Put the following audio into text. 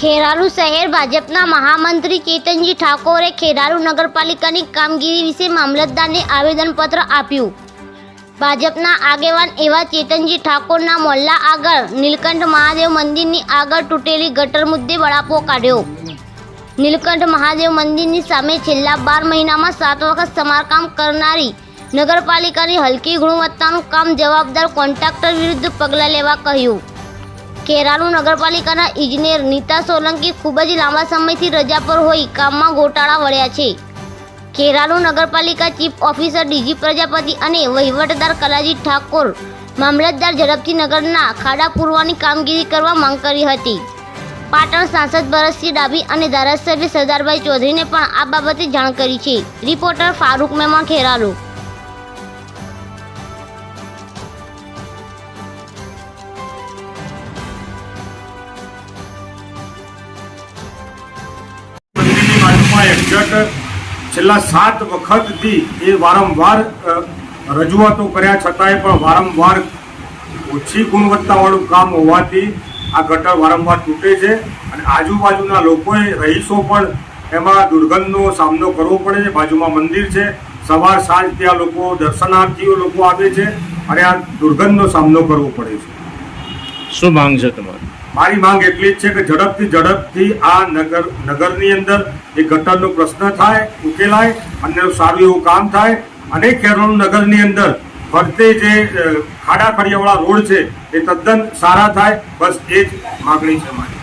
ખેરાલુ શહેર ભાજપના મહામંત્રી ચેતનજી ઠાકોરે ખેરાલુ નગરપાલિકાની કામગીરી વિશે મામલતદારને આવેદનપત્ર આપ્યું. ભાજપના આગેવાન એવા ચેતનજી ઠાકોરના મોહલ્લા આગળ નીલકંઠ મહાદેવ મંદિરની આગળ તૂટેલી ગટર મુદ્દે બળાપો કાઢ્યો. નીલકંઠ મહાદેવ મંદિરની સામે છેલ્લા બાર મહિનામાં સાત વખત સમારકામ કરનારી નગરપાલિકાની હલકી ગુણવત્તાનું કામ જવાબદાર કોન્ટ્રાક્ટર વિરુદ્ધ પગલાં લેવા કહ્યું. ખેરાલુ નગરપાલિકાના ઇજનેર નીતા સોલંકી ખૂબ જ લાંબા સમયથી રજા પર હોઈ કામમાં ગોટાળા વળ્યા છે. ખેરાલુ નગરપાલિકા ચીફ ઓફિસર ડીજી પ્રજાપતિ અને વહીવટદાર કલાજી ઠાકોર મામલતદાર ઝડપથી નગરના ખાડા પૂરવાની કામગીરી કરવા માંગ કરી હતી. પાટણ સાંસદ ભરતસિંહ ડાભી અને ધારાસભ્ય સરદારભાઈ ચૌધરીને પણ આ બાબતે જાણ કરી છે. રિપોર્ટર ફારૂક મહેમાન ખેરાલુ એક્ઝેક્ટ છેલ્લા સાત વખતથી એ વારંવાર રજૂઆતો કર્યા છતાંય પણ વારંવાર ઓછી ગુણવત્તાવાળું કામ હોવાથી આ ગટર વારંવાર તૂટે છે અને આજુબાજુના લોકોએ રહીશો પણ એમાં દુર્ગંધનો સામનો કરવો પડે છે. બાજુમાં મંદિર છે. સવાર સાંજ ત્યાં લોકો દર્શનાર્થીઓ લોકો આવે છે અને આ દુર્ગંધનો સામનો કરવો પડે છે. શું માંગ છે તમારી? મારી માંગ એટલી જ છે કે ઝડપથી ઝડપથી આ નગર નગરની અંદર એ ગટરનો પ્રશ્ન થાય, ઉકેલાય અને સારું એવું કામ થાય. અને ખેરાલુ નગરની અંદર ફરતે જે ખાડા ફરિયાવાળા રોડ છે, એ તદ્દન સારા થાય. બસ એ જ માગણી છે મારી.